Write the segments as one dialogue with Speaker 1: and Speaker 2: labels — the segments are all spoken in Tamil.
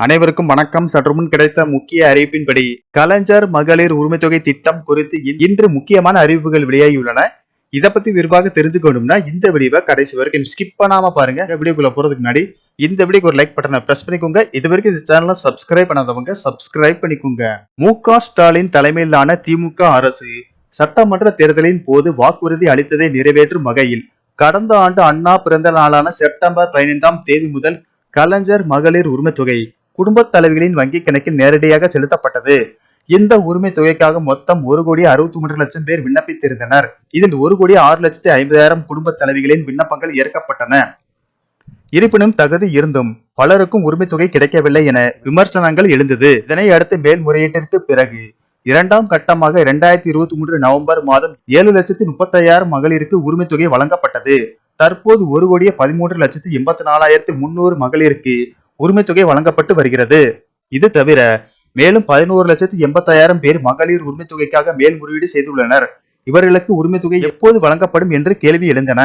Speaker 1: அனைவருக்கும் வணக்கம். சற்று முன் கிடைத்த முக்கிய அறிவிப்பின்படி கலைஞர் மகளிர் உரிமை தொகை திட்டம் குறித்து இன்று முக்கியமான அறிவிப்புகள் வெளியாகியுள்ளன. இதை பத்தி விரிவாக தெரிஞ்சுக்கணும்னா இந்த வீடியோவை கடைசி வரைக்கும் ஸ்கிப் பண்ணாம பாருங்க. வீடியோக்குள்ள போறதுக்கு முன்னாடி இந்த வீடியோக்கு ஒரு லைக் பட்டனை பிரஸ் பண்ணிக்கோங்க. இது வரைக்கும் இந்த சேனலை சப்ஸ்கிரைப் பண்ணாதவங்க சப்ஸ்கிரைப் பண்ணிக்கோங்க. மு ஸ்டாலின் தலைமையிலான திமுக அரசு சட்டமன்ற தேர்தலின் போது வாக்குறுதி அளித்ததை நிறைவேற்றும் வகையில் கடந்த ஆண்டு அண்ணா பிறந்த நாளான செப்டம்பர் பதினைந்தாம் தேதி முதல் கலைஞர் மகளிர் உரிமை தொகை குடும்பத் தலைவிகளின் வங்கிக் கணக்கில் நேரடியாக செலுத்தப்பட்டது. இந்த உரிமை தொகைக்காக மொத்தம் ஒரு கோடி அறுபத்தி மூன்று லட்சம் பேர் விண்ணப்பித்திருந்தனர். இதில் ஒரு கோடி ஆறு லட்சத்தி ஐம்பதாயிரம் குடும்பத் தலைவிகளின் விண்ணப்பங்கள் ஏற்கப்பட்டன. இருப்பினும் தகுதி இருந்தும் பலருக்கும் உரிமை தொகை கிடைக்கவில்லை என விமர்சனங்கள் எழுந்தது. இதனை அடுத்து மேல்முறையீட்டிற்கு பிறகு இரண்டாம் கட்டமாக இரண்டாயிரத்தி இருபத்தி மூன்று நவம்பர் மாதம் ஏழு லட்சத்தி முப்பத்தையாயிரம் மகளிருக்கு உரிமை தொகை வழங்கப்பட்டது. தற்போது ஒரு கோடியே பதிமூன்று லட்சத்தி எண்பத்தி நாலாயிரத்தி முன்னூறு மகளிருக்கு உரிமை தொகை வழங்கப்பட்டு வருகிறது. இது தவிர மேலும் பதினோரு லட்சத்தி எண்பத்தாயிரம் பேர் மகளிர் உரிமை தொகைக்காக மேல்முறையீடு செய்துள்ளனர். இவர்களுக்கு உரிமை தொகை எப்போது வழங்கப்படும் என்று கேள்வி எழுந்தன.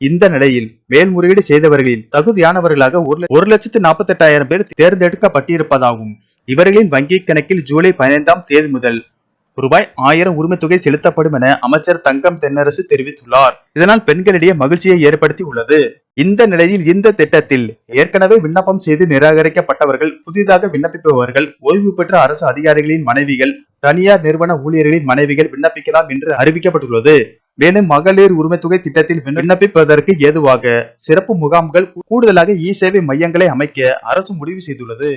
Speaker 1: இந்த நிலையில் மேல்முறையீடு செய்தவர்களில் தகுதியானவர்களாக ஒரு ஒரு லட்சத்து நாற்பத்தி எட்டாயிரம் பேர் தேர்ந்தெடுக்கப்பட்டிருப்பதாகவும் இவர்களின் வங்கிக் கணக்கில் ஜூலை பதினைந்தாம் தேதி முதல் ரூபாய் ஆயிரம் உரிமை தொகை செலுத்தப்படும் என அமைச்சர் தங்கம் தென்னரசு தெரிவித்துள்ளார். இதனால் பெண்களிடையே மகிழ்ச்சியை ஏற்படுத்தி உள்ளது இந்த நிலையில் இந்த திட்டத்தில் ஏற்கனவே விண்ணப்பம் செய்து நிராகரிக்கப்பட்டவர்கள் புதிதாக விண்ணப்பிப்பவர்கள் ஓய்வு பெற்ற அரசு அதிகாரிகளின் மனைவிகள் தனியார் நிறுவன ஊழியர்களின் மனைவிகள் விண்ணப்பிக்கலாம் என்று அறிவிக்கப்பட்டுள்ளது. மேலும் மகளிர் உரிமை தொகை திட்டத்தில் விண்ணப்பிப்பதற்கு ஏதுவாக சிறப்பு முகாம்கள் கூடுதலாக இ சேவை மையங்களை அமைக்க அரசு முடிவு செய்துள்ளது.